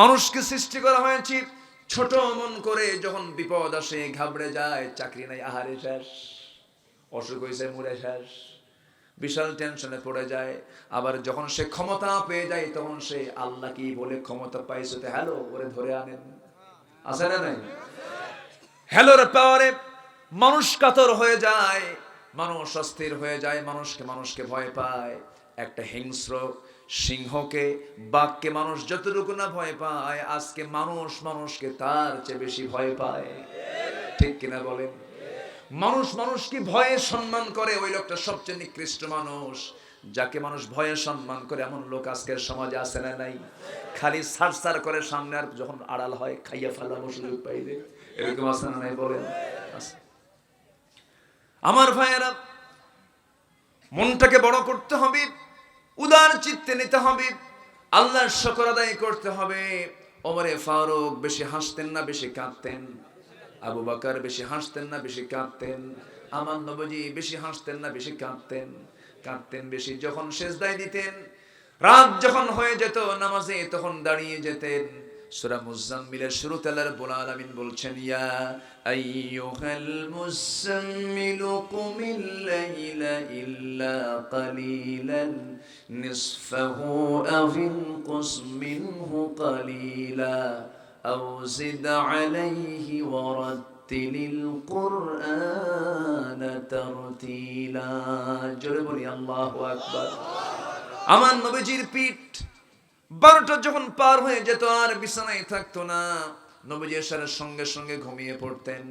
মানুষকে সৃষ্টি করা হয়েছে ছোট মন করে, যখন বিপদ আসে, ঘাবড়ে যায়, চাকরি নাই, আহারে শেষ, অসুখ হয়েছে মুড়ে শেষ, বিশাল টেনশনে পড়ে যায়। আবার যখন সে ক্ষমতা পেয়ে যায়, তখন সে আল্লাহ কি বলে ক্ষমতা পাইছে তো হ্যালো, ওরে ধরে আনেন। আছে না নাই? হ্যালোর পাওয়ারে, মানুষ কাতর হয়ে যায়, মানুষ অস্থির হয়ে যায়, মানুষকে মানুষকে ভয় পায়। একটা হিংস্র সিংহকে, বাঘকে মানুষ যতটুকু না ভয় পায়, আজকে মানুষ মানুষকে তার চেয়ে বেশি ভয় পায়। ঠিক কিনা বলেন? মানুষ মানুষকে ভয়ে সম্মান করে, ওই লোকটা সবচেয়ে নিকৃষ্ট মানুষ। যাকে মানুষ ভয়ে সম্মান করে, এমন লোক আজকের সমাজে আসে না নাই? খালি সার সার করে সামনে আর যখন আড়াল হয়, খাইয়া ফেলাবো সুযোগ পাইলে এরকম আছে না নাই বলেন? আমার ভাইয়েরা, মনটাকে বড় করতে হবে। উদার চিত্তে নিতে হবে। আল্লাহর শকর আদায় করতে হবে। ওমরে ফারুক বেশি হাসতেন না, বেশি কাঁদতেন। আবু বাকার বেশি হাসতেন না, বেশি কাঁদতেন। আমার নবজি বেশি হাসতেন না, বেশি কাঁদতেন। কাঁদতেন বেশি যখন শেষদায় দিতেন। রাত যখন হয়ে যেত, নামাজে তখন দাঁড়িয়ে যেতেন। সূরা মুজাম্মিলের শুরুতে আল্লাহ রাব্বুল আলামিন বলছেন, ইয়া আইয়ুহাল মুসাম্মিলু কুমিল লাইলা ইল্লা কালিলান, নিসফাহু আও ইনকুস মিনহু কালিলা, আও জিদ আলাইহি ওয়ারাত্তিলিল কুরআনা তারতিলা। জোরে বলি, আল্লাহু আকবার। আমার নবীজির পিঠ বারোটা যখন পার হয়ে যেত আর বিছানায় থাকতো না, নবীজি এশারের সঙ্গে সঙ্গে ঘুমিয়ে পড়তেন।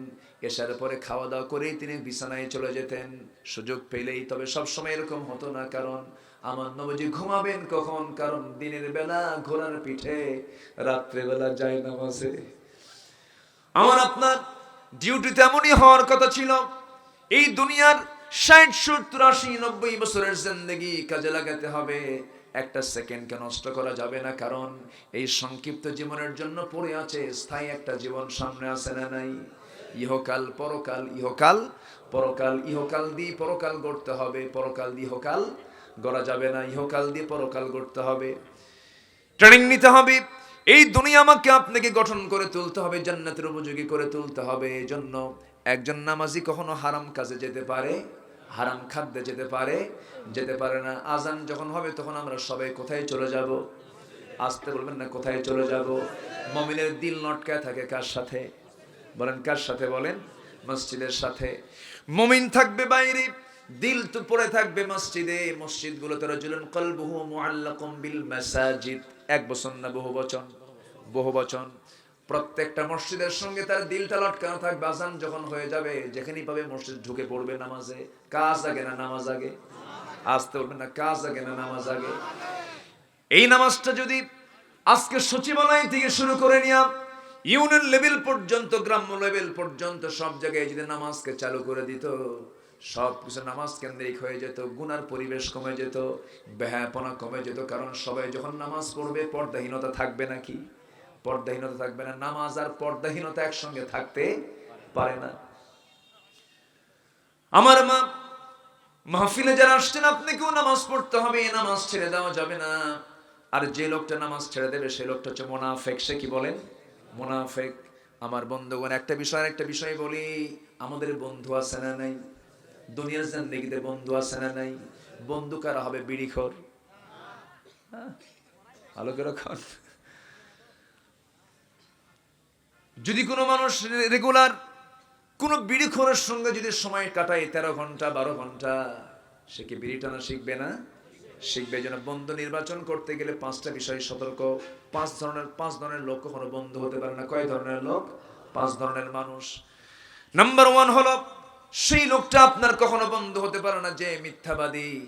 এশার পরে খাওয়া দাওয়া করেই তিনি বিছানায় চলে যেতেন। সুযোগ পেলেই তবে সব সময় এরকম হতো না, কারণ আমার নবীজি ঘুমাবেন কখন? কারণ দিনের বেলা ঘোড়ার পিঠে, রাত্রেবেলা যায় নামাজে। আমার আপনার ডিউটি তেমনই হওয়ার কথা ছিল। এই দুনিয়ার ষাট, সত্তর, আশি, নব্বই বছরের জিন্দগি কাজে লাগাতে হবে। একটা সেকেন্ডকে নষ্ট করা যাবে না, কারণ এই সংক্ষিপ্ত জীবনের জন্য পড়ে আছে স্থায়ী একটা জীবন সামনে আছে না, নাই। ইহকাল, পরকাল ইহকাল পরকাল, ইহকাল দিয়ে পরকাল গড়তে হবে, পরকাল দিয়ে ইহকাল গড়া যাবে না, ইহকাল দিয়ে পরকাল গড়তে হবে। ট্রেনিং নিতে হবে। এই দুনিয়া আমাকে আপনাকে গঠন করে তুলতে হবে, জান্নাতের উপযোগী করে তুলতে হবে। এই জন্য একজন নামাজি কখনো হারাম কাজে যেতে পারে হারাম খাদ্যে যেতে পারে যেতে পারে না। আজান যখন হবে, তখন আমরা সবাই কোথায় চলে যাব? আসতে বলবেন না, কোথায় চলে যাব? মমিনের দিল নটকায় থাকে কার সাথে? বলেন, কার সাথে বলেন? মসজিদের সাথে। মমিন থাকবে বাইরে, দিল তো পড়ে থাকবে মসজিদে। মসজিদগুলোতে রাজুলুন কলবুহু মুআল্লাকুম বিল মাসাজিদ। এক বচন না বহু বচন? বহু বচন। প্রত্যেকটা মসজিদের সঙ্গে তার দিলটা লটকানো থাকবে। আজান যখন হয়ে যাবে, যেখানেই পাবে মসজিদ ঢুকে পড়বে নামাজে। কাজ আগে না নামাজ আগে? আসতে বলবে না, কাজ আগে না নামাজ আগে? এই নামাজটা যদি আজকে সচিবালয় থেকে শুরু করে নিয়া, ইউনিয়ন লেভেল পর্যন্ত, গ্রাম্য লেভেল পর্যন্ত সব জায়গায় যদি নামাজকে চালু করে দিত, সব কিছু নামাজ কেন্দ্রিক হয়ে যেত, গুনার পরিবেশ কমে যেত ব্যাহাপনা কমে যেত, কারণ সবাই যখন নামাজ পড়বে, পর্দাহীনতা থাকবে নাকি? পর্দাহীনতা থাকবে না, নামাজ আর পর্দাহীনতা একসঙ্গে থাকতে পারে না। আমার মা, মাহফিলে যারা আসছেন, আপনাকেও নামাজ পড়তে হবে, এ নামাজ ছেড়ে দেওয়া যাবে না। আর যে লোকটা নামাজ ছেড়ে দেবে সেই লোকটা হচ্ছে মোনাফেক, সে কি বলেন? মোনাফেক। আমার বন্ধুগণ, একটা বিষয় একটা বিষয় বলি, আমাদের বন্ধু আছে না নাই? দুনিয়ার জিন্দেগিতে বন্ধু আছে না নাই? বন্ধু কারা হবে? বিড়িখোর। হ্যাঁ? ভালো করে খান যদি কোনো মানুষ রেগুলার কোনো বিড়িখোরের সঙ্গে যদি সময় কাটায় তেরো ঘণ্টা, বারো ঘণ্টা, সে কি বিড়ি টানা শিখবে না? শিখবে যেন বন্ধু নির্বাচন করতে গেলে পাঁচটা বিষয় সতর্ক। পাঁচ ধরনের পাঁচ ধরনের লোক কখনো বন্ধু হতে পারে না। কয় ধরনের লোক? পাঁচ ধরনের মানুষ। নাম্বার ওয়ান হলো, সেই লোকটা আপনার কখনো বন্ধু হতে পারে না যে মিথ্যাবাদী।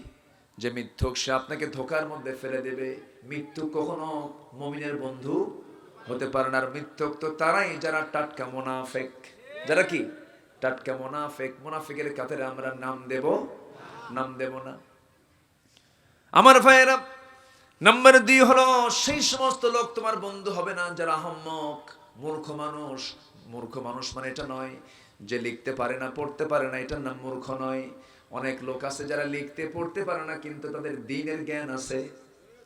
যে মিথ্যুক, সে আপনাকে ধোকার মধ্যে ফেলে দেবে। মৃত্যু কখনো মমিনের বন্ধু হতে পারে না আর মিথ্যুক, তো তারাই যারা টাটকা মোনাফেক। যারা কি? টাটকা মোনাফেক। মোনাফেকের কাতারে আমরা নাম দেব? নাম দেব না। আমার ভাইয়েরা, নাম্বার দুই হলো, সেই সমস্ত লোক তোমার বন্ধু হবে না যারা আহম্মক, মূর্খ মানুষ। মূর্খ মানুষ মানে এটা নয় যে লিখতে পারে না, পড়তে পারে না, এটার নাম মূর্খ নয়। অনেক লোক আছে যারা লিখতে, পড়তে পারে না, কিন্তু তাদের দিনের জ্ঞান আছে।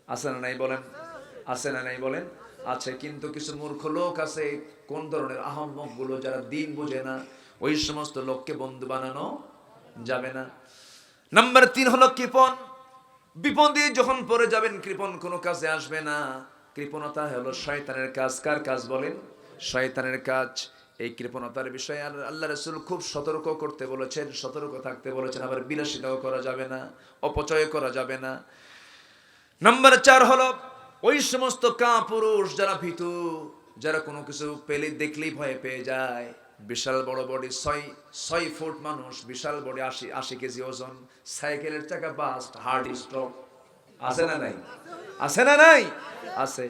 আছে না নাই বলেন? আছে না নাই বলেন? আছে, কিন্তু কিছু মূর্খ লোক আছে, কোন ধরনের আহম্মকগুলো যারা দিন বোঝে না, ওই সমস্ত লোককে বন্ধু বানানো যাবে না। নাম্বার তিন হলো কৃপন বিপদে যখন পড়ে যাবেন কৃপন কোনো কাজে আসবে না। কৃপণতা হলো শয়তানের কাজ। কার কাজ বলেন? শয়তানের কাজ। এই কৃপণতার বিষয়ে আল্লাহ রসুল খুব সতর্ক করতে বলেছেন, সতর্ক থাকতে বলেছেন, আবার বিলাসিতাও করা যাবে না, অপচয় করা যাবে না। নাম্বার চার হলো ওই সমস্ত কা পুরুষ যারা ভীতু, যারা কোনো কিছু পেলে দেখলেই ভয় পেয়ে যায়। বিশাল বড় বডি ছয় ছয় ফুট মানুষ, বিশাল বডি আশি আশি কেজি ওজন, সাইকেলের চাকা বাস্ট হার্ট স্ট্রোক আছে না নাই? আছে না নাই? আছে।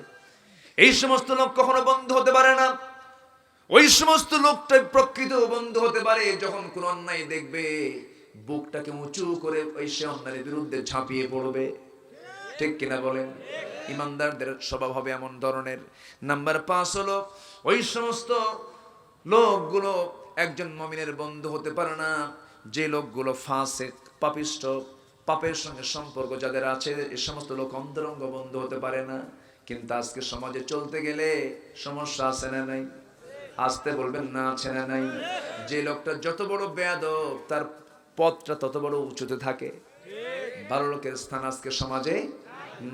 এই সমস্ত লোক কখনো বন্ধ হতে পারে না। ওই সমস্ত লোকটাই প্রকৃত বন্ধ হতে পারে যখন কোন অন্যায় দেখবে, বুকটাকে উঁচু করে ওই সে অন্যায়ের বিরুদ্ধে ঝাঁপিয়ে পড়বে। ঠিক কিনা বলেন? ইমানদারদের স্বভাব হবে এমন ধরনের। নাম্বার পাঁচ হলো, ওই সমস্ত লোকগুলো একজন মমিনের বন্ধু হতে পারে না। যে লোকগুলো ফাঁসে পাপিষ্ট, পাপের সঙ্গে সম্পর্ক যাদের আছে, এ সমস্ত লোক অন্তরঙ্গ বন্ধু হতে পারে না। কিন্তু আজকে সমাজে চলতে গেলে সমস্যা আছে না নাই? আসতে বলবেন না আছে না নাই? যে লোকটা যত বড় বেয়াদ তার পথটা তত বড় উঁচুতে থাকে। ভালো লোকের স্থান আজকে সমাজে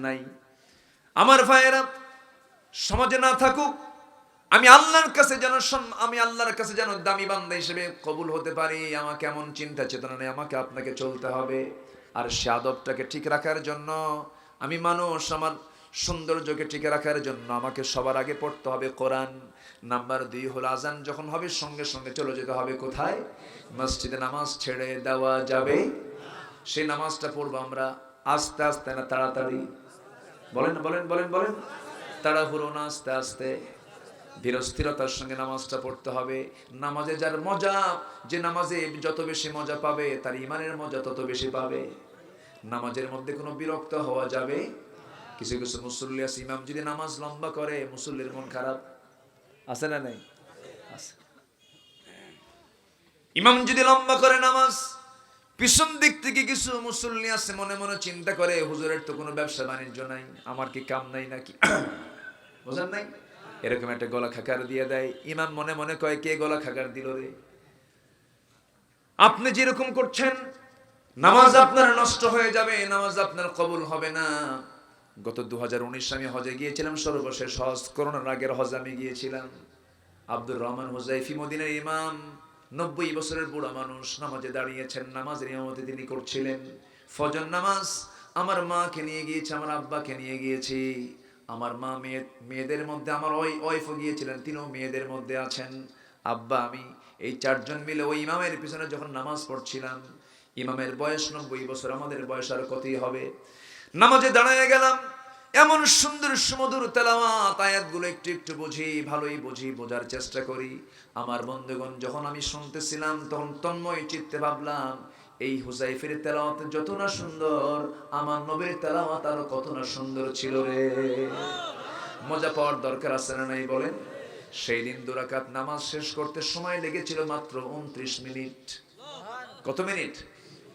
নাই। আমার ভাইয়েরা, সমাজে না থাকুক, আমি আল্লাহর কাছে যেন আমি আল্লাহর কাছে যেন দামি বান্দা হিসেবে কবুল হতে পারি, আমাকে এমন চিন্তা চেতনা নেই, আমাকে আপনাকে চলতে হবে। আর সে আদবটাকে ঠিক রাখার জন্য, আমি মানুষ, আমার সৌন্দর্যকে টিকে রাখার জন্য আমাকে সবার আগে পড়তে হবে কোরআন। নাম্বার দুই হলো আজান যখন হবে, সঙ্গে সঙ্গে চলে যেতে হবে কোথায়? মসজিদে নামাজ ছেড়ে দেওয়া যাবে। সেই নামাজটা পড়ব আমরা। আস্তে আস্তে না তাড়াতাড়ি। বলেন বলেন বলেন বলেন। তাড়াহুড়ো না, আস্তে আস্তে। ধীরস্থিরতার সঙ্গে নামাজটা পড়তে হবে। নামাজে যার মজা, যে নামাজে যত বেশি মজা পাবে, তার ইমানের মজা তত বেশি পাবে। নামাজের মধ্যে কোনো বিরক্ত হওয়া যাবে? কিছু কিছু মুসল্লি আছে, ইমাম যদি নামাজ লম্বা করে, মুসল্লির মন খারাপ। আছে না নাই? ইমাম যদি লম্বা করে নামাজ পিছন দিক থেকে কিছু মুসল্লি আছে, মনে মনে চিন্তা করে, হুজুরের তো কোনো ব্যবসা বাণিজ্য নাই, আমার কি কাম নাই নাকি? বোঝেন নাই? এরকম একটা গলা খাকার দিয়ে দেয়। ইমাম মনে মনে কয়, কে গলা খাকার দিল রে? আপনি যেরকম করছেন, নামাজ আপনার নষ্ট হয়ে যাবে, নামাজ আপনার কবুল হবে না। গত দু হাজার উনিশ আমি হজে গিয়েছিলাম, সর্বশেষ হজ, করোনার আগের হজ আমি গিয়েছিলাম। আব্দুর রহমান হুজাইফি, মদিনের ইমাম। নব্বই বছরের বুড়া মানুষ নামাজে দাঁড়িয়েছেন নামাজের ইমামতি তিনি করছিলেন। ফজর নামাজ আমার মাকে নিয়ে গিয়েছে, আমার আব্বাকে নিয়ে গিয়েছি। আমার মা মেয়ে, মেয়েদের মধ্যে আমার ওই ওয়াইফও গিয়েছিলেন, তিনিও মেয়েদের মধ্যে আছেন। আব্বা, আমি এই চারজন মিলে ওই ইমামের পিছনে যখন নামাজ পড়ছিলাম, ইমামের বয়স নব্বই বছর, আমাদের বয়স আর কতই হবে? নামাজে দাঁড়ায় গেলাম এমন সুন্দর সুমধুর তেলাওয়াত আয়াতগুলো একটু একটু বুঝি, ভালোই বুঝি, বোঝার চেষ্টা করি। আমার বন্ধুগণ, যখন আমি শুনতেছিলাম, তখন তন্ময় চিত্তে ভাবলাম, এই হুজাইফের তেলাওয়াত যত না সুন্দর, আমার নবীর তেলাওয়াত আরও কত না সুন্দর ছিল রে। মজা পাওয়ার দরকার আছে না নাই বলেন? সেই দিন দুরাকাত নামাজ শেষ করতে সময় লেগেছিল মাত্র উনত্রিশ মিনিট। কত মিনিট?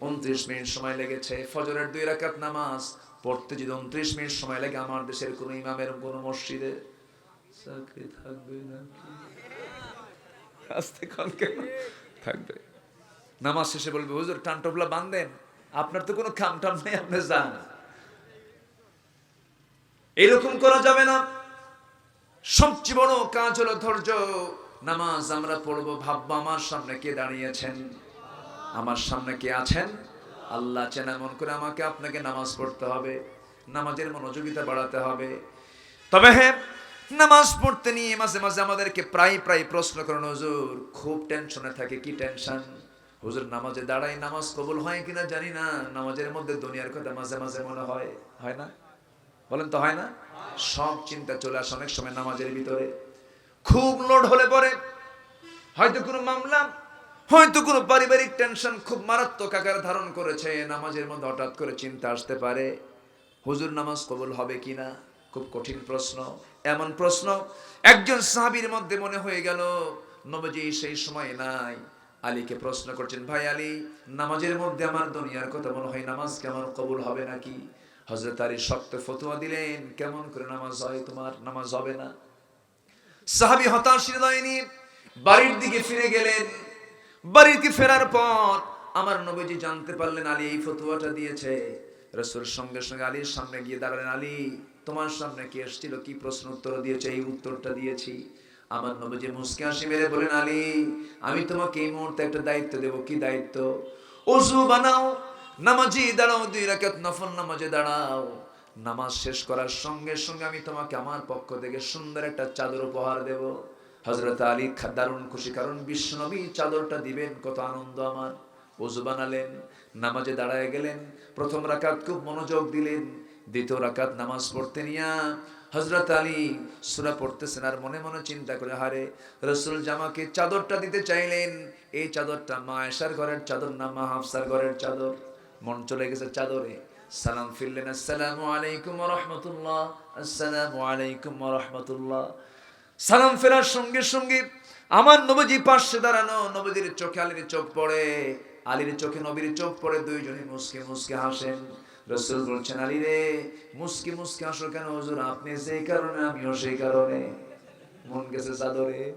উনত্রিশ মিনিট সময় লেগেছে। ফজরের দুই রাকাত নামাজ পড়তে যদি উনত্রিশ মিনিট সময় লাগে আমার দেশের কোন ইমামের কোন মসজিদে চাকরি থাকবে নাকি? আস্তে কন কেন? থাকবে। নামাজ শেষে বলবে হুজুর টান টপলা বান্ধেন আপনার তো কোনো খাম টাম নেই আপনি যান। এরকম করা যাবে না। সবচেয়ে বড় কাজ হলো ধৈর্য। নামাজ আমরা পড়ব ভাববো আমার সামনে কে দাঁড়িয়েছেন? আমার সামনে কে আছেন? আল্লাহ চেনা মন করে আমাকে আপনাকে নামাজ পড়তে হবে, নামাজের মনোযোগিতা বাড়াতে হবে। তবে হ্যাঁ নামাজ পড়তে নিয়ে মাঝে মাঝে আমাদেরকে প্রায় প্রায় প্রশ্ন করেন, হুজুর, খুব টেনশনে থাকে, কি টেনশন হুজুর, নামাজে দাঁড়াই নামাজ কবুল হয় কিনা জানি না, নামাজের মধ্যে দুনিয়ার কথা মাঝে মাঝে মনে হয়। হয় না? বলেন তো হয় না? সব চিন্তা চলে আসে অনেক সময় নামাজের ভিতরে। খুব লোড হলে পরে হয়তো কোনো মামলা হয়তো কোনো পারিবারিক টেনশন খুব মারাত্মক আকার ধারণ করেছে, নামাজের মধ্যে হঠাৎ করে চিন্তা আসতে পারে, হুজুর নামাজ কবুল হবে কিনা খুব কঠিন প্রশ্ন, এমন প্রশ্ন। একজন সাহাবীর মধ্যে মনে হয়ে গেল, নবজি সেই সময় নাই। আলীকে প্রশ্ন করছেন, ভাই আলী, নামাজের মধ্যে আমার দুনিয়ার কথা মনে হয় নামাজ কেমন কবুল হবে নাকি? হজরত আলী শক্ত ফতুয়া দিলেন, কেমন করে নামাজ হয় তোমার? নামাজ হবে না? সাহাবি হতাশ হৃদয় বাড়ির দিকে ফিরে গেলেন। বাড়িতে ফেরার পর আমার নবীজি জানতে পারলেন আলী এই ফতুয়াটা দিয়েছে। রসুল সঙ্গে সঙ্গে আলীর সামনে গিয়ে দাঁড়ালেন, আলী, তোমার সামনে কি এসেছিল? কি প্রশ্ন উত্তর দিয়েছে? এই উত্তরটা দিয়েছি। আমার নবীজি মুসকে হাসি মেরে বলেন আলী, আমি তোমাকে এই মুহূর্তে একটা দায়িত্ব দেব। কি দায়িত্ব? অজু বানাও, নামাজি দাঁড়াও, দুই রাকাত নফল নামাজে দাঁড়াও। নামাজ শেষ করার সঙ্গে সঙ্গে আমি তোমাকে আমার পক্ষ থেকে সুন্দর একটা চাদর উপহার দেব। হজরত আলী দারুণ খুশি, কারণ বিশ্বনবী চাদরটা দিবেন, কত আনন্দ আমার। ওজু বানালেন, নামাজে দাঁড়ায় গেলেন, প্রথম রাকাত খুব মনোযোগ দিলেন, দ্বিতীয় রাকাত নামাজ পড়তে নিয়া হজরত আলী সুরা পড়তেছেন আর মনে মনে চিন্তা করে, হারে রসুল জামাকে চাদরটা দিতে চাইলেন, এই চাদরটা মা এসার ঘরের চাদর না মা হাফসার ঘরের চাদর? মন চলে গেছে চাদরে। সালাম ফিরলেন, আসসালামু আলাইকুম রহমতুল্লাহ, আসসালামু আলাইকুম রহমতুল্লাহ। সালাম ফেরার সঙ্গে সঙ্গে আমার নবজি পাশে দাঁড়ানো, নবজির চোখে আলীর চোখ পড়ে, আলীর চোখে নবীর চোখ পড়ে, দুইজনে মুসকে মুসকে হাসেন। রসুল বলছেন, আলী রে, মুসকে মুসকে হাসো কেন হজুর? আপনি সেই কারণে, আমিও সেই কারণে। মন গেছে চাদরে।